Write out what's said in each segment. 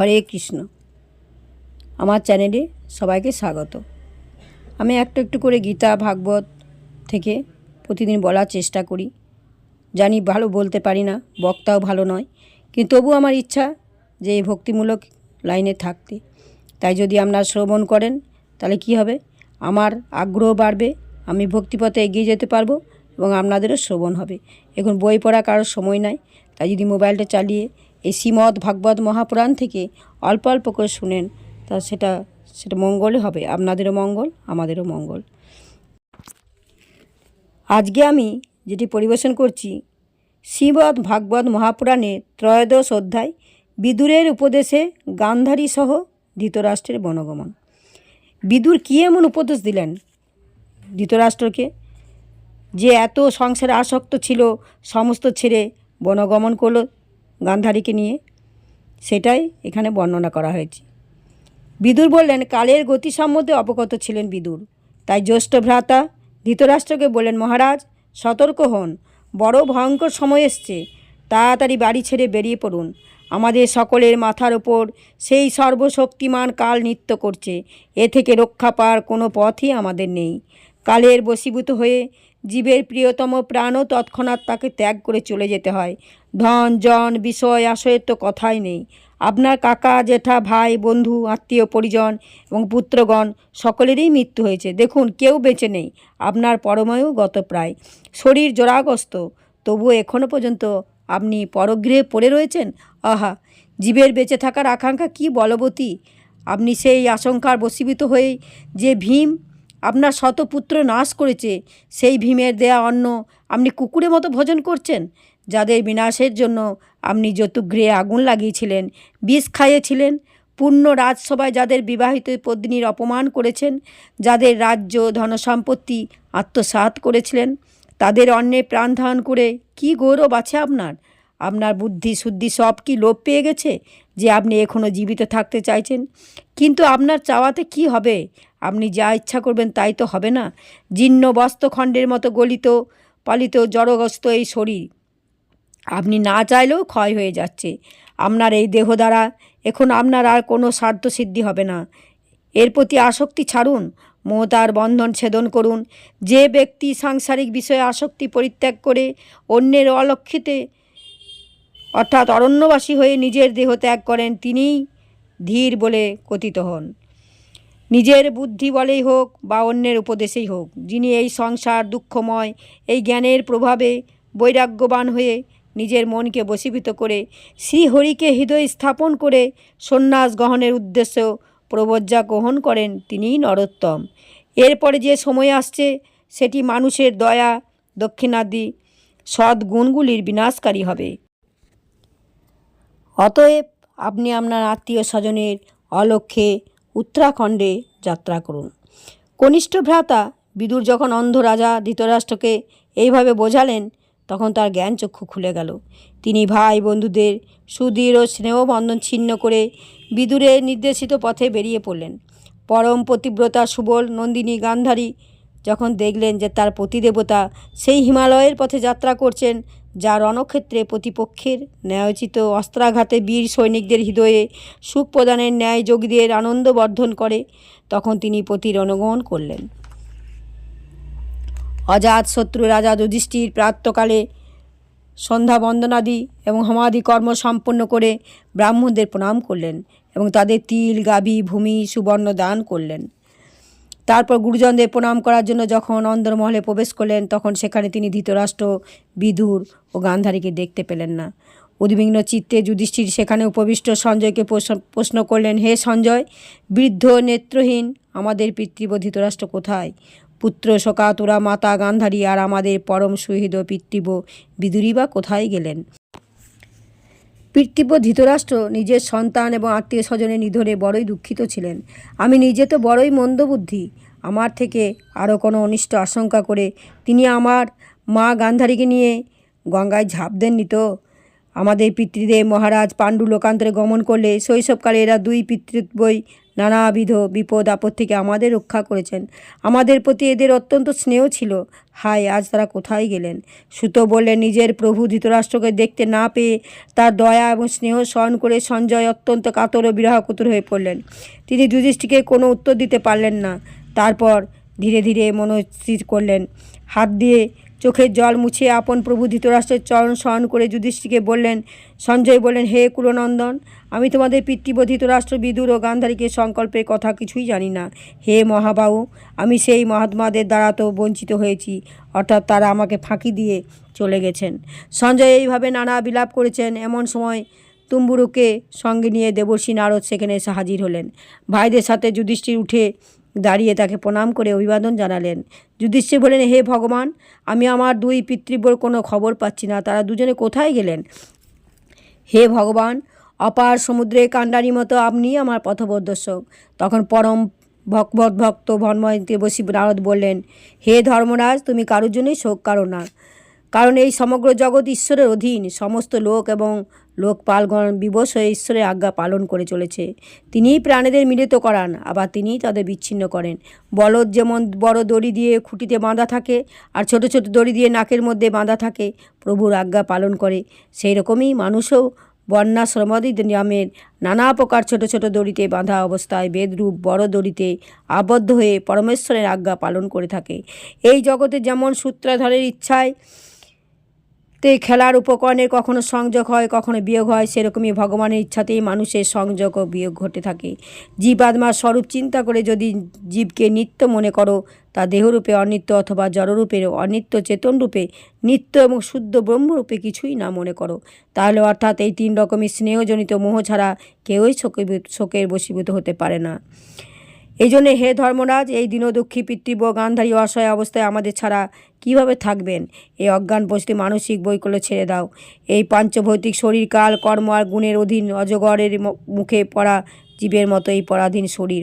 হরে কৃষ্ণ। আমার চ্যানেলে সবাইকে স্বাগত। আমি একটু একটু করে গীতা, ভাগবত থেকে প্রতিদিন বলার চেষ্টা করি। জানি ভালো বলতে পারি না, বক্তাও ভালো নয়, কিন্তু তবু আমার ইচ্ছা যে এই ভক্তিমূলক লাইনে থাকতে। তাই যদি আপনারা শ্রবণ করেন, তাহলে কি হবে? আমার আগ্রহ বাড়বে, আমি ভক্তিপথে এগিয়ে যেতে পারব এবং আপনাদেরও শ্রবণ হবে। এখন বই পড়া কারোর সময় নাই, তাই যদি মোবাইলটা চালিয়ে এই শ্রীমদ্ ভাগবত মহাপুরাণ থেকে অল্প অল্প করে শুনেন, তা সেটা সেটা মঙ্গলই হবে, আপনাদেরও মঙ্গল, আমাদেরও মঙ্গল। আজকে আমি যেটি পরিবেশন করছি, শ্রীমদ্ ভাগবত মহাপুরাণের ত্রয়োদশ অধ্যায়, বিদুরের উপদেশে গান্ধারী সহ ধৃতরাষ্ট্রের বনগমন। বিদুর কী এমন উপদেশ দিলেন ধৃতরাষ্ট্রকে? যে এত সংসারে আসক্ত ছিল, সমস্ত ছেড়ে বনগমন করল গান্ধারীকে নিয়ে। সেটাই এখানে বর্ণনা করা হয়েছে। বিদুর বললেন, কালের গতি সম্বন্ধে অবগত ছিলেন বিদুর। তাই জ্যৈষ্ঠ ভ্রাতা, ধৃতরাষ্ট্রকে বললেন, মহারাজ, সতর্ক হন। বড় ভয়ঙ্কর সময় এসছে। তাড়াতাড়ি বাড়ি ছেড়ে বেরিয়ে পড়ুন। আমাদের সকলের মাথার ওপর সেই সর্বশক্তিমান কাল নৃত্য করছে। এ থেকে রক্ষা পাওয়ার কোনো পথই আমাদের নেই। কালের বশীভূত হয়ে জীবের প্রিয়তম প্রাণও তৎক্ষণাৎ তাকে ত্যাগ করে চলে যেতে হয়। ধন, জন, বিষয় আশয়ের তো কথাই নেই। আপনার কাকা, জেঠা, ভাই, বন্ধু, আত্মীয়, পরিজন এবং পুত্রগণ সকলেরই মৃত্যু হয়েছে। দেখুন, কেউ বেঁচে নেই। আপনার পরমায়ু গত প্রায়। শরীর জোড়াগ্রস্ত তবুও এখনও পর্যন্ত আপনি পরগৃহে পড়ে রয়েছেন? আহা! জীবের বেঁচে থাকার আকাঙ্ক্ষা কি বলবতী? আপনি সেই আশঙ্কার বশীভূত হয়ে যে ভীম আপনার শতপুত্র নাশ করেছে, সেই ভীমের দেয়া অন্ন আপনি কুকুরের মতো ভোজন করছেন? যাদের বিনাশের জন্য আপনি যতুগৃহে আগুন লাগিয়েছিলেন, বিষ খাইয়েছিলেন, পূর্ণ রাজসভায় যাদের বিবাহিত পত্নীর অপমান করেছেন, যাদের রাজ্য ধনসম্পত্তি আত্মসাৎ করেছিলেন, তাদের অন্নে প্রাণ ধারণ করে কি গৌরব আছে আপনার? আপনার বুদ্ধি, শুদ্ধি সব কি লোপ পেয়ে গেছে যে আপনি এখনও জীবিত থাকতে চাইছেন? কিন্তু আপনার চাওয়াতে কি হবে? আপনি যা ইচ্ছা করবেন তাই তো হবে না। জীর্ণ বস্ত্রখণ্ডের মতো গলিত, পালিত, জড়গ্রস্ত এই শরীর। আপনি না চাইলেও ক্ষয় হয়ে যাচ্ছে। আপনার এই দেহ দ্বারা এখন আপনার আর কোনো সাধ্য সিদ্ধি হবে না। এর প্রতি আসক্তি ছাড়ুন, মমতার বন্ধন ছেদন করুন। যে ব্যক্তি সাংসারিক বিষয়ে আসক্তি পরিত্যাগ করে অন্যের অলক্ষিতে অর্থাৎ অরণ্যবাসী হয়ে নিজের দেহ ত্যাগ করেন তিনিই ধীর বলে কথিত হন। নিজের বুদ্ধি বলেই হোক বা অন্যের উপদেশেই হোক, যিনি এই সংসার দুঃখময়, এই জ্ঞানের প্রভাবে বৈরাগ্যবান হয়ে নিজের মনকে বশীভূত করে শ্রীহরিকে হৃদয় স্থাপন করে সন্ন্যাস গ্রহণের উদ্দেশ্য প্রবজ্জা গ্রহণ করেন তিনিই নরোত্তম। এরপরে যে সময় আসছে, সেটি মানুষের দয়া, দক্ষিণাদি, সদ্গুণগুলির বিনাশকারী হবে। অতএব আপনি আপনার আত্মীয় স্বজনের অলক্ষ্যে উত্তরাখণ্ডে যাত্রা করুন। কনিষ্ঠ ভ্রাতা বিদুর যখন অন্ধ রাজা ধৃতরাষ্ট্রকে এইভাবে বোঝালেন, তখন তার জ্ঞান চক্ষু খুলে গেল। তিনি ভাই বন্ধুদের সুদৃঢ় স্নেহবন্ধন ছিন্ন করে বিদুরের নির্দেশিত পথে বেরিয়ে পড়লেন। পরম পতিব্রতা সুবল নন্দিনী গান্ধারী যখন দেখলেন যে তার পতিদেবতা সেই হিমালয়ের পথে যাত্রা করছেন যা রণক্ষেত্রে প্রতিপক্ষের ন্যায়োচিত অস্ত্রাঘাতে বীর সৈনিকদের হৃদয়ে সুখ প্রদানের ন্যায় যোগীদের আনন্দ বর্ধন করে, তখন তিনি প্রতির অনুগমন করলেন। অজাত শত্রু রাজা যুধিষ্ঠির প্রাতকালে সন্ধ্যা বন্দনাদি এবং সমাধি কর্ম সম্পন্ন করে ব্রাহ্মণদের প্রণাম করলেন এবং তাদের তিল, গাভী, ভূমি, সুবর্ণ দান করলেন। তারপর গুরুজনদের প্রণাম করার জন্য যখন অন্দরমহলে প্রবেশ করলেন, তখন সেখানে তিনি ধৃতরাষ্ট্র বিধুর ও গান্ধারীকে দেখতে পেলেন না। উদ্বিগ্ন চিত্তে যুধিষ্ঠির সেখানে উপবিষ্ট সঞ্জয়কে প্রশ্ন- করলেন, হে সঞ্জয়, বৃদ্ধ নেত্রহীন, আমাদের পিতৃব ধৃতরাষ্ট্র কোথায়? পুত্র শোকাতুরা মাতা গান্ধারী, আর আমাদের পরম সুহৃদ পিতৃব বিদুরী বা কোথায় গেলেন? পিতৃব্য ধৃতরাষ্ট্র নিজের সন্তান এবং আত্মীয় স্বজনের নিধনে বড়ই দুঃখিত ছিলেন। আমি নিজে তো বড়ই মন্দবুদ্ধি। আমার থেকে আরও কোনো অনিষ্ট আশঙ্কা করে তিনি আমার মা গান্ধারীকে নিয়ে গঙ্গায় ঝাঁপ দেননি তো। আমাদের পিতৃদেব মহারাজ পাণ্ডু লোকান্তরে গমন করলে শৈশবকালে এরা দুই পিতৃব্যই নানাবিধ বিপদ, আপদ থেকে আমাদের রক্ষা করেছেন। আমাদের প্রতি এদের অত্যন্ত স্নেহ ছিল। হায়, আজ তারা কোথায় গেলেন? সুত বললেন নিজের প্রভু ধৃতরাষ্ট্রকে দেখতে না পেয়ে তার দয়া এবং স্নেহ সহন করে সঞ্জয় অত্যন্ত কাতর ও বিরহকুতুর হয়ে পড়লেন। তিনি যুধিষ্ঠিকে কোনো উত্তর দিতে পারলেন না। তারপর ধীরে ধীরে মনস্থির করলেন। হাত দিয়ে চোখের জল মুছে আপন প্রভু ধৃতরাষ্ট্রের চরণ স্মরণ করে যুধিষ্ঠিকে বললেন, সঞ্জয় বললেন, হে কুলনন্দন, আমি তোমাদের পিতৃব ধৃতরাষ্ট্র বিদুর ও গান্ধারীকে সংকল্পের কথা কিছুই জানি না। হে মহাবাহু, আমি সেই মহাত্মাদের দ্বারা তো বঞ্চিত হয়েছি, অর্থাৎ তারা আমাকে ফাঁকি দিয়ে চলে গেছেন। সঞ্জয় এইভাবে নানা বিলাপ করেছেন। এমন সময় তুম্বুরুকে সঙ্গে নিয়ে দেবর্ষী নারদ সেখানে এসে হাজির হলেন। ভাইদের সাথে যুধিষ্ঠির উঠে দাঁড়িয়ে তাকে প্রণাম করে অভিবাদন জানালেন যুধিষ্ঠির বলেন হে ভগবান আমি আমার দুই পিতৃব্যর কোনো খবর পাচ্ছি না তারা দুজনে কোথায় গেলেন হে ভগবান অপার সমুদ্রে কাণ্ডারির মতো আপনি আমার পথপ্রদর্শক তখন পরম ভক্ত ভন্ময় দেবশী নারদ বললেন হে ধর্মরাজ তুমি কারোর জন্যই শোক কারও না কারণ এই সমগ্র জগৎ ঈশ্বরের অধীন, সমস্ত লোক এবং লোকপালগণ বিবশ হয়ে ঈশ্বরের আজ্ঞা পালন করে চলেছে। তিনিই প্রাণীদের মিলিত করান, আবার তিনিই তাদের বিচ্ছিন্ন করেন। বলদ যেমন বড় দড়ি দিয়ে খুঁটিতে বাঁধা থাকে, আর ছোট ছোট দড়ি দিয়ে নাকের মধ্যে বাঁধা থাকে, প্রভুর আজ্ঞা পালন করে। সেই রকমই মানুষও বন্যা শ্রমদি নামের নানা প্রকার ছোট ছোট দড়িতে বাঁধা অবস্থায় বেদরূপ বড় দড়িতে আবদ্ধ হয়ে পরমেশ্বরের আজ্ঞা পালন করে থাকে। এই জগতে যেমন সূত্রাধারের ইচ্ছায় তে খেলার উপকরণের কখনো সংযোগ হয়, কখনো বিয়োগ হয়, সেরকমই ভগবানের ইচ্ছাতেই মানুষের সংযোগ ও বিয়োগ ঘটে থাকে। জীবাত্মার স্বরূপ চিন্তা করে যদি জীবকে নিত্য মনে করো, তা দেহরূপে অনিত্য অথবা জড়রূপের অনিত্য চেতনরূপে নিত্য এবং শুদ্ধ ব্রহ্মরূপে কিছুই না মনে করো। তাহলে অর্থাৎ এই তিন রকমের স্নেহজনিত মোহ ছাড়া কেউই শোকে শোকের বশীভূত হতে পারে না। এই জন্যে হে ধর্মরাজ, এই দীনদুঃখী পিতৃব গান্ধারী অসহায় অবস্থায় আমাদের ছাড়া কীভাবে থাকবেন? এই অজ্ঞান বসতি মানসিক বৈকল্য ছেড়ে দাও। এই পাঞ্চভৌতিক শরীর, কাল, কর্ম আর গুণের অধীন অজগরের মুখে পড়া জীবের মতো এই পরাধীন শরীর।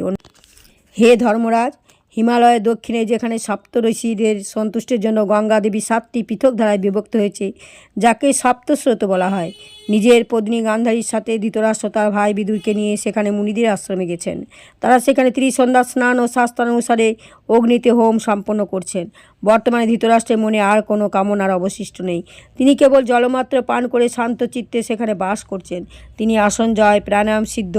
হে ধর্মরাজ হিমালয়ের দক্ষিণে যেখানে সপ্তঋষিদের সন্তুষ্টের জন্য গঙ্গা দেবী সাতটি পৃথক ধারায় বিভক্ত হয়েছে, যাকে সপ্তস্রোত বলা হয়। নিজের পত্নী গান্ধারীর সাথে ধৃতরাষ্ট্র তার ভাই বিদুরকে নিয়ে সেখানে মুনিদের আশ্রমে গেছেন। তারা সেখানে ত্রিসন্ধ্যা স্নান ও শাস্ত্রানুসারে অগ্নিতে হোম সম্পন্ন করছেন। বর্তমানে ধৃতরাষ্ট্রের মনে আর কোনো কামনার অবশিষ্ট নেই। তিনি কেবল জলমাত্র পান করে শান্ত চিত্তে সেখানে বাস করছেন। তিনি আসন জয়, প্রাণায়াম সিদ্ধ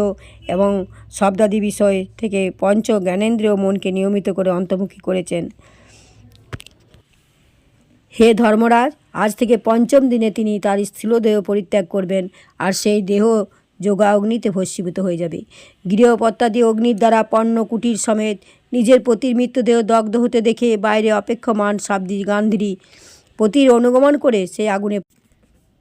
এবং শব্দাদি বিষয় থেকে পঞ্চ জ্ঞানেন্দ্রিয় মনকে নিয়মিত করে অন্তর্মুখী করেছেন। হে ধর্মরাজ, আজ থেকে পঞ্চম দিনে তিনি তার স্থূলদেহ পরিত্যাগ করবেন আর সেই দেহ যোগা অগ্নিতে ভস্মীভূত হয়ে যাবে। গৃহপত্যাদি অগ্নির দ্বারা পণ্য কুটির সমেত নিজের পতির মৃত্যুদেহ দগ্ধ হতে দেখে বাইরে অপেক্ষমান শাব্দি গান্ধারী পতির অনুগমন করে সেই আগুনে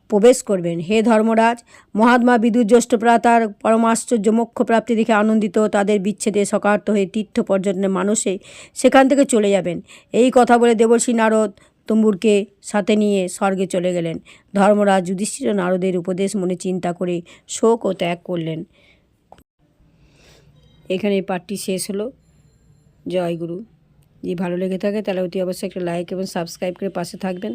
প্রবেশ করবেন। হে ধর্মরাজ, মহাত্মা বিদুর জ্যেষ্ঠ প্রাতার পরমাশ্চর্য মোক্ষ প্রাপ্তি দেখে আনন্দিত তাদের বিচ্ছেদে সকার্ত হয়ে তীর্থ পর্যটনের মানুষে সেখান থেকে চলে যাবেন। এই কথা বলে দেবর্ষী নারদ তম্বুরকে সাথে নিয়ে স্বর্গে চলে গেলেন। ধর্মরাজ যুধিষ্ঠির নারদের উপদেশ মনে চিন্তা করে শোক ও ত্যাগ করলেন। এখানে পাঠটি শেষ হলো। জয় গুরু। যদি ভালো লেগে থাকে তাহলে অতি অবশ্যই একটা লাইক এবং সাবস্ক্রাইব করে পাশে থাকবেন।